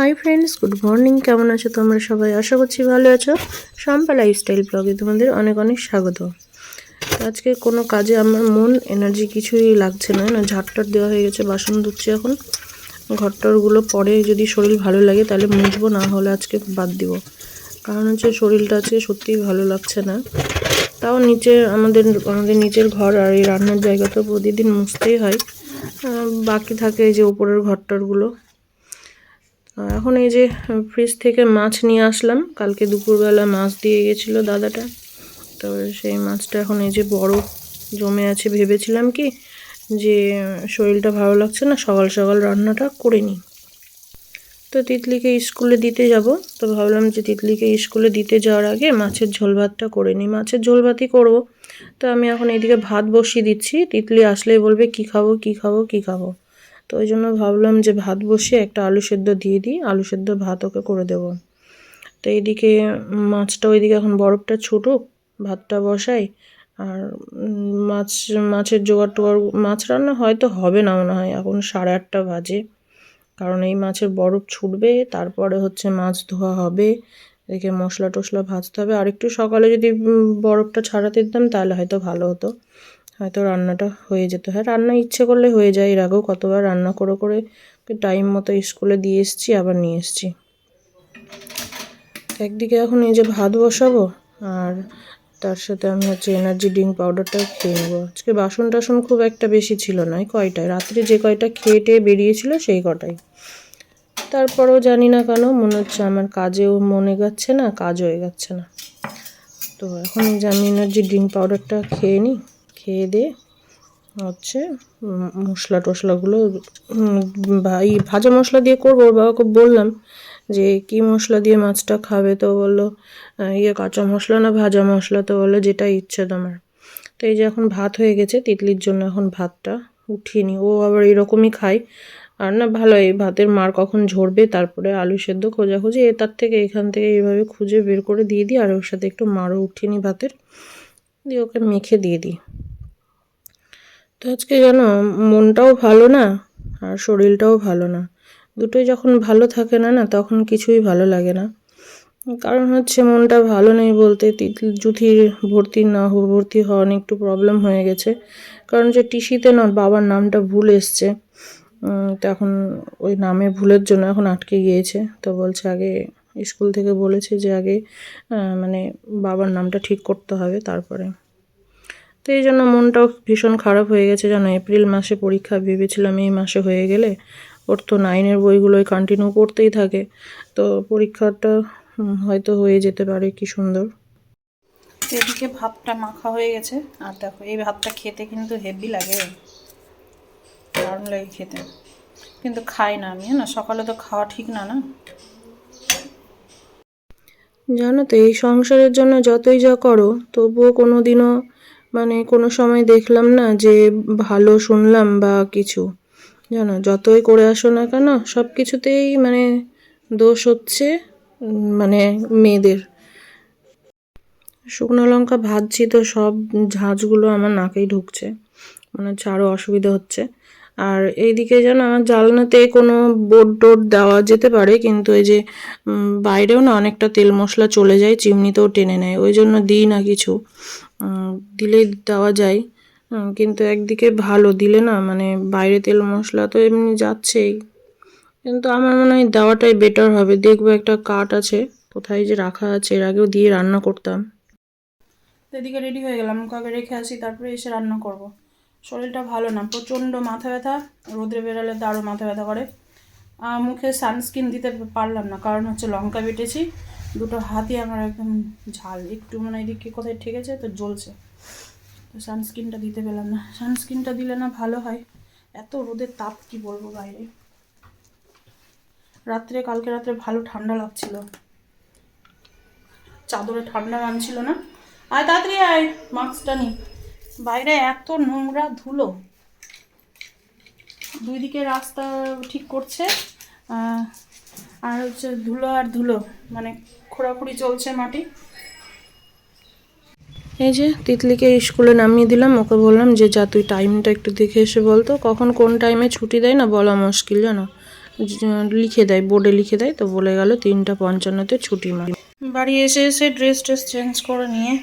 Hi friends good morning কেমন আছো তোমরা সবাই? আশা করছি ভালো আছো। শম্পা লাইফস্টাইল ব্লগে তোমাদের অনেক অনেক স্বাগত। আজকে কোনো কাজে আমার মন এনার্জি কিছুই লাগছে না। না ঝাড়টার দেওয়া হয়ে গেছে, বাসন ধুচ্ছি এখন। ঘরটরগুলো পরে যদি শরীর ভালো লাগে তাহলে মুছবো, না হলে আজকে বাদ দিব। কারণ হচ্ছে শরীরটা আজকে সত্যিই ভালো লাগছে না। তাও নিচে আমাদের আমাদের নিচের ঘর আর এই রান্নার জায়গা তো প্রতিদিন মুছতেই হয়। বাকি থাকে এই যে উপরের ঘরটরগুলো। এখন এই যে ফ্রিজ থেকে মাছ নিয়ে আসলাম। কালকে দুপুরবেলা মাছ দিয়ে গেছিল দাদাটা। তো সেই মাছটা এখন এই যে বড় জমে আছে, ভেবেছিলাম কি যে, শরীরটা ভালো লাগছে না, সকাল সকাল রান্নাটা করে নিই। তো তিতলিকে স্কুলে দিতে যাব। তো ভাবলাম যে তিতলিকে স্কুলে দিতে যাওয়ার আগে মাছের ঝোল ভাতটা করে নিই। মাছের ঝোল ভাতই করব। তো আমি এখন এইদিকে ভাত বসিয়ে দিচ্ছি। তিতলি আসলেই বলবে, কি খাব কি খাব কি খাব? তো ওই জন্য ভাবলাম যে ভাত বসিয়ে একটা আলু সেদ্ধ দিয়ে দিই, আলু সেদ্ধ ভাত ওকে করে দেবো। তো এইদিকে মাছটা ওইদিকে এখন বরফটা ছুটুক, ভাতটা বসাই, আর মাছ, মাছের জোগাড় টোগাড়, মাছ রান্না হয়তো হবে না মনে হয়, এখন সাড়ে আটটা বাজে। কারণ এই মাছের বরফ ছুটবে, তারপরে হচ্ছে মাছ ধোয়া হবে, এদিকে মশলা টশলা ভাজতে হবে। আর একটু সকালে যদি বরফটা ছাড়াতে দিতাম, তাহলে হয়তো ভালো হতো। হয়তো রান্নাটা হয়ে যেত। হ্যাঁ রান্না ইচ্ছে করলে হয়ে যায়। এর আগেও কতবার রান্না করে করে টাইম মতো স্কুলে দিয়ে এসেছি, আবার নিয়ে এসেছি। একদিকে এখন এই যে ভাত বসাবো, আর তার সাথে আমি হচ্ছে এনার্জি ড্রিঙ্ক পাউডারটা খেয়ে নেব। আজকে বাসন টাসন খুব একটা বেশি ছিল না কয়টায়? রাত্রে যে কয়টা খেয়ে টেয়ে বেরিয়েছিল সেই কটাই তারপরেও জানি না কেন, মনে হচ্ছে আমার কাজেও মনে যাচ্ছে না, কাজ হয়ে যাচ্ছে না। তো এখন এই যে আমি এনার্জি ড্রিঙ্ক পাউডারটা খেয়ে নিই। খেয়ে দিয়ে হচ্ছে মশলা টশলাগুলো এই ভাজা মশলা দিয়ে করব। ওর বাবাকে বললাম যে, কি মশলা দিয়ে মাছটা খাবে? তো বলল ইয়ে কাঁচা মশলা না ভাজা মশলা? তো বলল, যেটা ইচ্ছে তোমার। তো এই যে এখন ভাত হয়ে গেছে, তিতলির জন্য এখন ভাতটা উঠিয়ে ও আবার এরকমই খায়। আর না ভালো এই ভাতের মার কখন ঝরবে, তারপরে আলু সেদ্ধ, খোঁজাখুঁজি, এ তার থেকে এখান থেকে এইভাবে খুঁজে বের করে দিয়ে দিই, আর ওর সাথে একটু মারও উঠিয়ে ভাতের। দিয়ে ওকে মেখে দিয়ে দিই। তো আজকে যেন মনটাও ভালো না আর শরীরটাও ভালো না। দুটোই যখন ভালো থাকে না না, তখন কিছুই ভালো লাগে না। কারণ হচ্ছে মনটা ভালো নেই বলতে জুথির ভর্তি না ভর্তি হওয়া নিয়ে একটু প্রবলেম হয়ে গেছে। কারণ যে টিসিতে না বাবার নামটা ভুল এসছে। তো এখন ওই নামে ভুলের জন্য এখন আটকে গিয়েছে। তো বলছে আগে স্কুল থেকে বলেছে যে আগে মানে বাবার নামটা ঠিক করতে হবে তারপরে। তো এই জন্য মনটাও ভীষণ খারাপ হয়ে গেছে জানো? এপ্রিল মাসে পরীক্ষা ভেবেছিলাম এই মাসে হয়ে গেলে। ওর তো নাইনের বইগুলোই কন্টিনিউ করতেই থাকে। তো পরীক্ষাটা হয়তো হয়ে যেতে পারে কি সুন্দর। এদিকে ভাতটা মাখা হয়ে গেছে। আর দেখো এই ভাতটা খেতে কিন্তু হেভি লাগে। দারুণ লাগে খেতে। কিন্তু খাই না আমি না সকালে তো খাওয়া ঠিক না না? জানো তো এই সংসারের জন্য যতই যা করো তবুও কোনো দিনও মানে কোনো সময় দেখলাম না যে ভালো শুনলাম বা কিছু। জানো, যতই করে আসো না কেন, সব কিছুতেই মানে দোষ হচ্ছে মানে মেয়েদের। শুকনো লঙ্কা ভাজছি তো সব ঝাঁঝগুলো আমার নাকেই ঢুকছে। মানে হচ্ছে আরও অসুবিধা হচ্ছে। আর এইদিকে যেন জালনাতে কোনো বোর্ড টোড দেওয়া যেতে পারে, কিন্তু এই যে বাইরেও না অনেকটা তেল মশলা চলে যায়, চিমনিতেও টেনে নেয়, ওই জন্য দিই না কিছু। দিলেই দেওয়া যায় কিন্তু একদিকে ভালো, দিলে না মানে বাইরে তেল মশলা তো এমনি যাচ্ছেই। কিন্তু আমার মনে হয় দেওয়াটাই বেটার হবে, দেখব একটা কাঠ আছে, কোথায় যে রাখা আছে, এর আগেও দিয়ে রান্না করতাম। এদিকে রেডি হয়ে গেলাম কাকে রেখে আসি, তারপরে এসে রান্না করব। শরীরটা ভালো না, প্রচণ্ড মাথা ব্যথা, রোদে বেরালে তো আরও মাথা ব্যথা করে। মুখে সানস্ক্রিন দিতে পারলাম না, কারণ হচ্ছে লঙ্কা বেটেছি, দুটো হাতই আমার একদম ঝাল, একটু মানে এদিকে কোথায় ঠেকেছে তো জ্বলছে। তো সানস্ক্রিনটা দিতে পেলাম না সানস্ক্রিনটা দিলে না ভালো হয়। এত রোদের তাপ, কি বলব বাইরে। রাত্রে, কালকে রাত্রে ভালো ঠান্ডা লাগছিল। চাদরে ঠান্ডা মানছিল না। আয়, তাড়াতাড়ি আয় মাস্কটা নি। বাইরে এত নোংরা ধুলো। দুই দিকে রাস্তা ঠিক করছে আর হচ্ছে ধুলো আর ধুলো মানে খোঁড়াখুড়ি চলছে মাটি। এই যে তিতলিকে স্কুলে নামিয়ে দিলাম ওকে বললাম যে যা তুই টাইমটা একটু দেখে এসে বলতো কখন কোন টাইমে ছুটি দেয় না বলা মুশকিল জানো? লিখে দেয় বোর্ডে লিখে দেয় তো বলে গেল তিনটা পঞ্চান্নতে ছুটি মা বাড়ি এসে এসে ড্রেস ট্রেস চেঞ্জ করে নিয়ে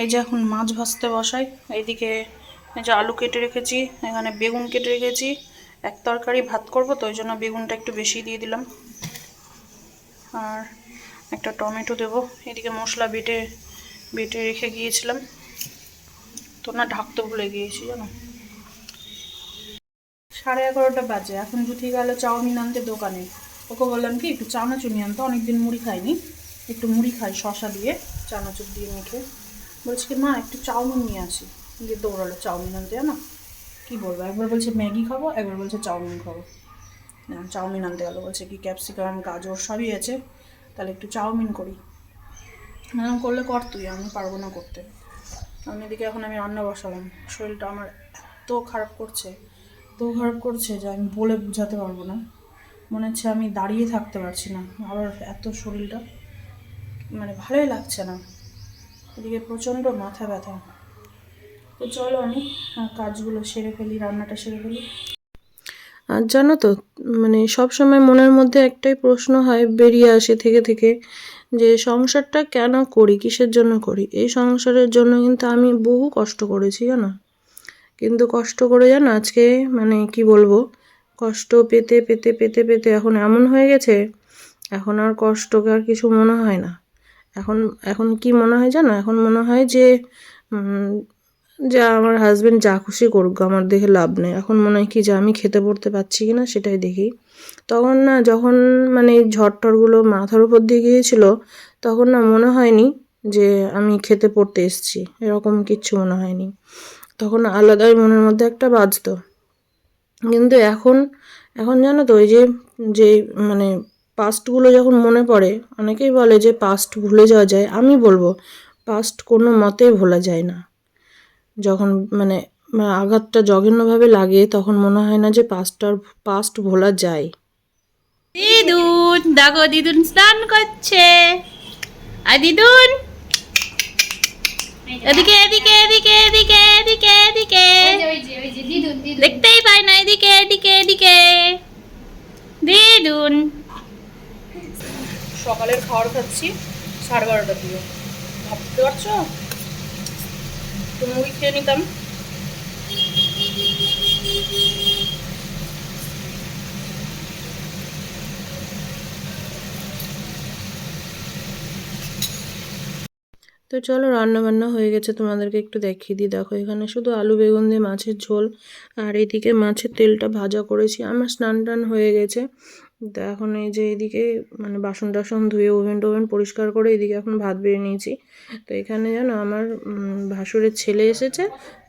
এই যে এখন মাছ ভাজতে বসাই, এইদিকে এই যে আলু কেটে রেখেছি, এখানে বেগুন কেটে রেখেছি, এক তরকারি ভাত করব তো, ওই জন্য বেগুনটা একটু বেশি দিয়ে দিলাম। আর একটা টমেটো দেবো, এদিকে মশলা বেটে বেটে রেখে গিয়েছিলাম। তো না, ঢাকতে ভুলে গিয়েছি, জানো? সাড়ে এগারোটা বাজে, এখন জুথি গেল চাউমিন আনতে দোকানে। ওকে বললাম কি, একটু চানাচুর নিয়ে আনতে, অনেকদিন মুড়ি খাইনি। একটু মুড়ি খাই শশা দিয়ে, চানাচুর দিয়ে মেখে। বলছি কি মা একটু চাউমিন নিয়ে আসি। দিয়ে দৌড়ালো চাউমিন আনতে জানো? কী বলব? একবার বলছে ম্যাগি খাব? একবার বলছে চাউমিন খাব। না, চাউমিন আনতে গেলো। বলছে কি ক্যাপসিকাম গাজর সবই আছে তাহলে একটু চাউমিন করি। এরকম করলে কর তুই আমি পারব না করতে। আমি এদিকে এখন আমি রান্না বসালাম। শরীরটা আমার এত খারাপ করছে এত খারাপ করছে যে আমি বলে বোঝাতে পারব না। মনে হচ্ছে আমি দাঁড়িয়ে থাকতে পারছি না আবার এত শরীরটা মানে ভালোই লাগছে না। এদিকে প্রচণ্ড মাথা ব্যথা। তো চলো আমি কাজগুলো সেরে ফেলি, রান্নাটা সেরে ফেলি। আর জানো তো মানে সব সময় মনের মধ্যে একটাই প্রশ্ন হয় বেরিয়ে আসে থেকে থেকে, যে সংসারটা কেন করি, কিসের জন্য করি? এই সংসারের জন্য কিন্তু আমি বহু কষ্ট করেছি, জানো? কিন্তু কষ্ট করে জানো, আজকে মানে কি বলব, কষ্ট পেতে পেতে পেতে পেতে এখন এমন হয়ে গেছে, এখন আর কষ্টকে আর কিছু মনে হয় না। এখন এখন কি মনে হয় জানো? এখন মনে হয় যে যা আমার হাজব্যান্ড যা খুশি করুক, আমার দেখে লাভ নেই। এখন মনে হয় কি যে আমি খেতে পড়তে পারছি কি না সেটাই দেখি। তখন না, যখন মানে এই ঝড় টরগুলো মাথার উপর দিয়ে গিয়েছিল, তখন না মনে হয়নি যে আমি খেতে পড়তে এসেছি। এরকম কিচ্ছু মনে হয়নি। তখন আলাদাই মনের মধ্যে একটা বাজতো। কিন্তু এখন এখন জানো তো ওই যে যে মানে পাস্টগুলো যখন মনে পড়ে, অনেকেই বলে যে পাস্ট ভুলে যাওয়া যায়। আমি বলব, পাস্ট কোনো মতেই ভোলা যায় না। যখন মানে আঘাতটা জঘন্যভাবে লাগে, তখন মনে হয় না যে পাস্টটার, পাস্ট ভোলা যায়। দিদুন, দেখো, দিদুন স্নান করছে। আর দিদুন। এদিকে এদিকে এদিকে এদিকে এদিকে এদিকে। দেখতেই পাই না, এদিকে এদিকে এদিকে। দিদুন। সকালের খাবার খাচ্ছি, সাড়ে বারোটা দিয়ে ভাবতে পারছ? তো মুড়ি খেয়ে নিতাম। তো চলো রান্না বান্না হয়ে গেছে। তোমাদেরকে একটু দেখিয়ে দিই। দেখো, এখানে শুধু আলু, বেগুন দিয়ে মাছের ঝোল, আর এদিকে মাছের তেলটা ভাজা করেছি। আমার স্নান টান হয়ে গেছে। তো এখন এই যে এদিকে মানে বাসন টাসন ধুয়ে ওভেন টোভেন পরিষ্কার করে এদিকে এখন ভাত বেড়ে নিয়েছি। তো এখানে যেন আমার ভাসুরের ছেলে এসেছে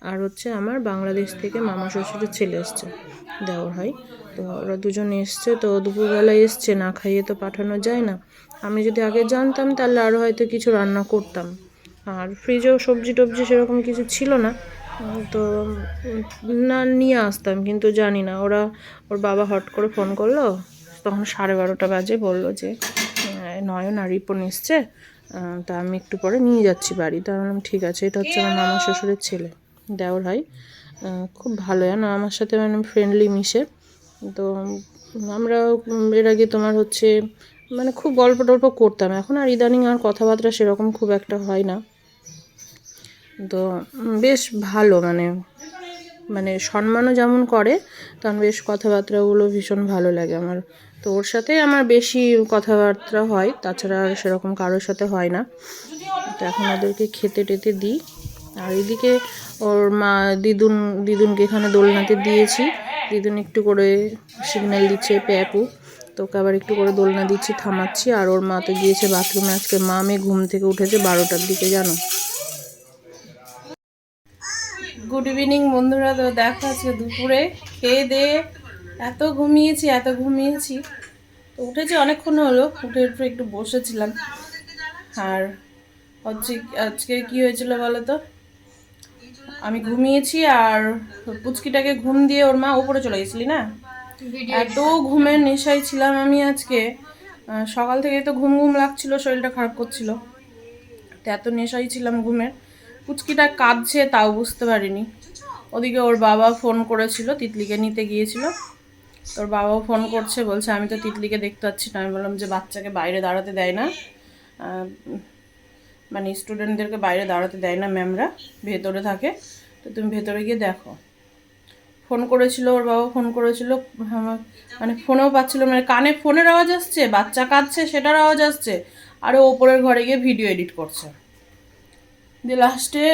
আর হচ্ছে আমার বাংলাদেশ থেকে মামা শ্বশুরের ছেলে এসছে। দেওয়ার হয়। তো ওরা দুজন এসছে, তো দুপুরবেলা এসছে, না খাইয়ে তো পাঠানো যায় না। আমি যদি আগে জানতাম তাহলে আরও হয়তো কিছু রান্না করতাম। আর ফ্রিজেও সবজি টবজি সেরকম কিছু ছিল না। তো না, নিয়ে আসতাম, কিন্তু জানি না। ওরা, ওর বাবা হট করে ফোন করল তখন সাড়ে বারোটা বাজে বলল যে নয়ন আর রিপন এসছে তা আমি একটু পরে নিয়ে যাচ্ছি বাড়ি। তা বললাম ঠিক আছে এটা হচ্ছে আমার মামা শ্বশুরের ছেলে দেওর আহ, খুব ভালো জানো আমার সাথে মানে ফ্রেন্ডলি মিশে। তো আমরা এর আগে তোমার হচ্ছে মানে খুব গল্প টল্প করতাম। এখন আর ইদানিং আর কথাবার্তা সেরকম খুব একটা হয় না। তো বেশ ভালো মানে মানে সম্মানও যেমন করে তেমন বেশ কথাবার্তাগুলো ভীষণ ভালো লাগে আমার। তো ওর সাথে আমার বেশি কথাবার্তা হয়, তাছাড়া আর সেরকম কারোর সাথে হয় না। তো এখন ওদেরকে খেতে টেতে দিই। আর এদিকে ওর মা দিদুন, দিদুনকে এখানে দোলনাতে দিয়েছি। দিদুন একটু করে সিগন্যাল দিচ্ছে প্যাপু তোকে আবার একটু করে দোলনা দিচ্ছি, থামাচ্ছি। আর ওর মা তো গিয়েছে বাথরুমে। আজকে মা মেয়ে ঘুম থেকে উঠেছে বারোটার দিকে, জানো? গুড ইভিনিং বন্ধুরা। তো দেখা আছে দুপুরে খেয়ে দিয়ে এত ঘুমিয়েছি এত ঘুমিয়েছি। তো উঠেছি অনেকক্ষণ হলো উঠে উঠে একটু বসেছিলাম। আর হচ্ছে আজকে কি হয়েছিল বলো তো? আমি ঘুমিয়েছি আর পুচকিটাকে ঘুম দিয়ে ওর মা ওপরে চলে গেছিলি না? এত ঘুমের নেশায় ছিলাম আমি আজকে। সকাল থেকে তো ঘুম ঘুম লাগছিল শরীরটা খারাপ করছিল। তো এত নেশাই ছিলাম ঘুমের। পুচকিটা কাঁদছে, তাও বুঝতে পারিনি। ওদিকে ওর বাবা ফোন করেছিল, তিতলিকে নিতে গিয়েছিল। তোর বাবাও ফোন করছে, বলছে, আমি তো তিতলিকে দেখতে পাচ্ছি না। আমি বললাম যে, বাচ্চাকে বাইরে দাঁড়াতে দেয় না। মানে স্টুডেন্টদেরকে বাইরে দাঁড়াতে দেয় না ম্যামরা, ভেতরে থাকে। তো তুমি ভেতরে গিয়ে দেখো। ফোন করেছিল, ওর বাবা ফোন করেছিল। আমার মানে ফোনেও পাচ্ছিল মানে কানে ফোনের আওয়াজ আসছে, বাচ্চা কাঁদছে, সেটার আওয়াজ আসছে। আর ওপরের ঘরে গিয়ে ভিডিও এডিট করছে। দিয়ে লাস্টে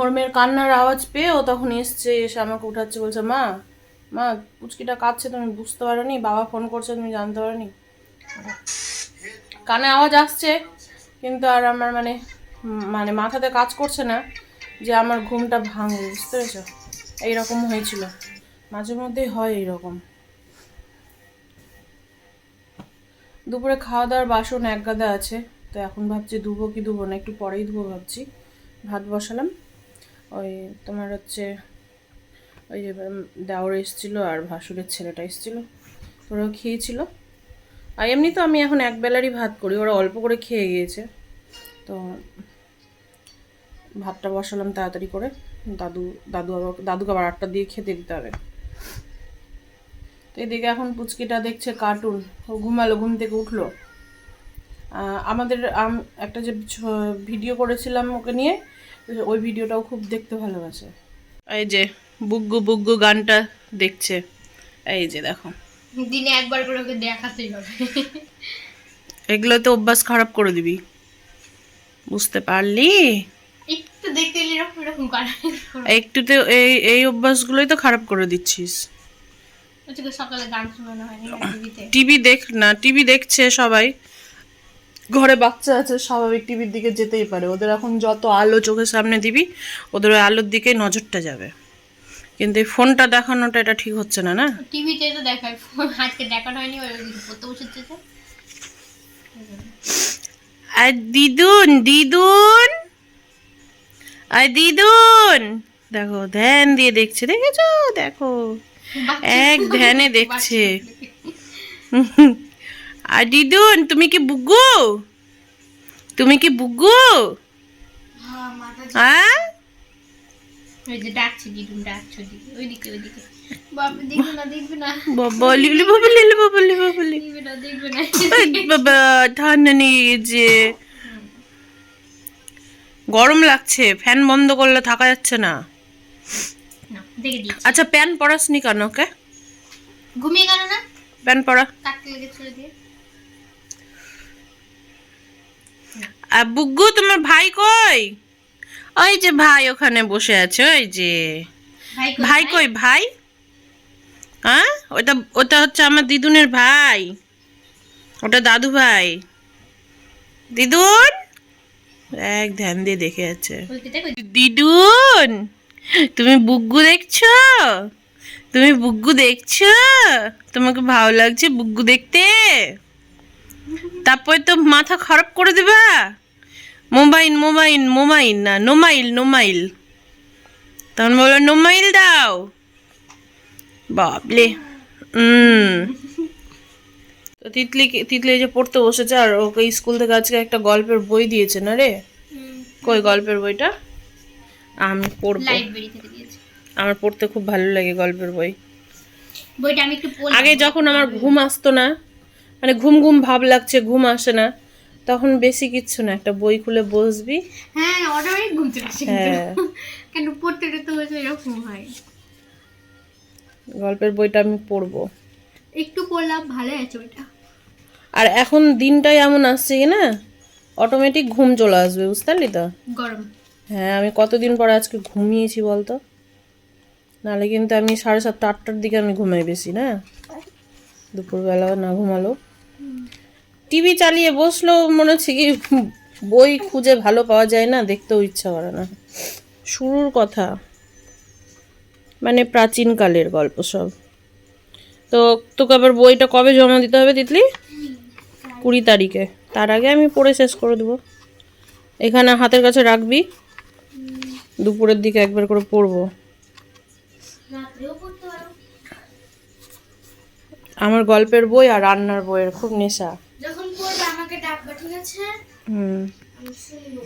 ওর মেয়ের কান্নার আওয়াজ পেয়ে ও তখন এসছে, এসে আমাকে উঠাচ্ছে, বলছে, মা মা, পুচকিটা কাঁদছে, তুমি বুঝতে পারোনি? বাবা ফোন করছে, তুমি জানতে পারোনি? কানে আওয়াজ আসছে, কিন্তু আর আমার মানে মানে মাথাতে কাজ করছে না যে আমার ঘুমটা ভাঙবে বুঝতে পেরেছ? এইরকম হয়েছিল। মাঝে মধ্যেই হয় এইরকম। দুপুরে খাওয়া দাওয়ার বাসন এক গাদা আছে, তো এখন ভাবছি ধুবো কি ধুবো না, একটু পরেই ধুবো ভাবছি। ভাত বসালাম। ওই তোমার হচ্ছে ওই যে দেওর এসেছিল আর ভাসুরের ছেলেটা এসেছিল। ওরাও খেয়েছিল। আর এমনি তো আমি এখন এক বেলারই ভাত করি, ওরা অল্প করে খেয়ে গিয়েছে। তো ভাতটা বসালাম তাড়াতাড়ি করে। দাদু দাদু আবার দাদুকে আবার আটটা দিয়ে খেতে দিতে হবে। তো এদিকে এখন পুচকিটা দেখছে কার্টুন। ও ঘুমালো, ঘুম থেকে উঠল। আমাদের একটা যে ভিডিও করেছিলাম ওকে নিয়ে ওই ভিডিওটাও খুব দেখতে ভালোবাসে। এই যে বুগ্গু বুগ্গু গানটা দেখছে। এই যে দেখো। দিনে একবার করে ওকে দেখাতেই হবে। এগুলো তো অভ্যাস খারাপ করে দিবি। বুঝতে পারলি? একটু দেখতে এরকম এরকম করে। একটুতে এই এই অভ্যাসগুলোই তো খারাপ করে দিচ্ছিস। সকালে গান শোনানো হয়নি টিভি দেখ না টিভি দেখছে সবাই। ঘরে বাচ্চা আছে স্বাভাবিক টিভির দিকে যেতেই পারে। ওদের এখন যত আলো চোখের সামনে দিবি ওদের ওই আলোর দিকে নজরটা যাবে। কিন্তু এই ফোনটা দেখানোটা এটা ঠিক হচ্ছে না না? টিভিতে তো দেখায় ফোন আজকে দেখানো হয়নি ওই ওদিকে পড়তে বসেছে তো আর দিদুন দিদুন! আর দিদুন! দেখো ধ্যান দিয়ে দেখছে দেখেছ? দেখো। এক ধ্যানে দেখছে। আর দিদুন তুমি কি বুগু? তুমি কি বুগু? হ্যাঁ হ্যাঁ? ওই যে ডাকছে দিদুন ডাকছে ওইদিকে ওইদিকে ওইদিকে। বাবা দেখবে না দেখবে না। বাবা লিলি বাবা লিলি বাবা লিলি বাবা দেখবে না দেখবে না। বাবা ঠান্ডা নিয়ে যে গরম লাগছে ফ্যান বন্ধ করলে থাকা যাচ্ছে না। আচ্ছা প্যান পরাসনি কেন ওকে? ঘুমিয়ে গেল না? প্যান পরা। কাটতে লেগে দিয়ে। আর বুগ্গু তোমার ভাই কই? ওই যে ভাই ওখানে বসে আছে ওই যে। ভাই কই ভাই হ্যাঁ? ওটা ওটা হচ্ছে আমার দিদুনের ভাই। ওটা দাদু ভাই। দিদুন? এক ধ্যান দিয়ে দেখে আছে। দিদুন? তুমি বুগ্গু দেখছ? তুমি বুগ্গু দেখছ? তোমাকে ভালো লাগছে বুগ্গু দেখতে? তারপরে তো মাথা খারাপ করে দিবা? মোবাইল মোবাইল মোবাইল না নোমাইল নোমাইল। তখন বলো নোমাইল দাও। বাবলে হুম তো তিতলি তিতলি যে পড়তে বসেছে আর ওকে স্কুল থেকে আজকে একটা গল্পের বই দিয়েছে না রে? কই গল্পের বইটা? আমি পড়ব। আমার পড়তে খুব ভালো লাগে গল্পের বই। বইটা আমি একটু আগে যখন আমার ঘুম আসতো না মানে ঘুম ঘুম ভাব লাগছে ঘুম আসে না। তখন বেশি কিচ্ছু না একটা বই খুলে বসবি। হ্যাঁ অটোমেটিক ঘুম চলে আসে হ্যাঁ। কেন পড়তে হয়তো এরকম হয়। গল্পের বইটা আমি পড়ব। একটু পড়লাম ভালো আছে ওইটা আর এখন দিনটাই এমন আসছে কি না অটোমেটিক ঘুম চলে আসবে বুঝতে পারলি তো? গরম। হ্যাঁ আমি কতদিন পরে আজকে ঘুমিয়েছি বলতো? নাহলে কিন্তু আমি সাড়ে সাতটা আটটার দিকে আমি ঘুমাই বেশি না। দুপুরবেলা না ঘুমালো। টিভি চালিয়ে বসলেও মনে হচ্ছে কি বই খুঁজে ভালো পাওয়া যায় না, দেখতেও ইচ্ছা করে না। শুরুর কথা মানে প্রাচীনকালের গল্প সব। তো তোকে আবার বইটা কবে জমা দিতে হবে তিতলি? কুড়ি তারিখে। তার আগে আমি পড়ে শেষ করে দেবো। এখানে হাতের কাছে রাখবি। দুপুরের দিকে একবার করে পড়ব। আমার গল্পের বই আর রান্নার বইয়ের খুব নেশা। যখন পড়বে আমাকে ডাকবে ঠিক আছে? হুম। আমি শুনব।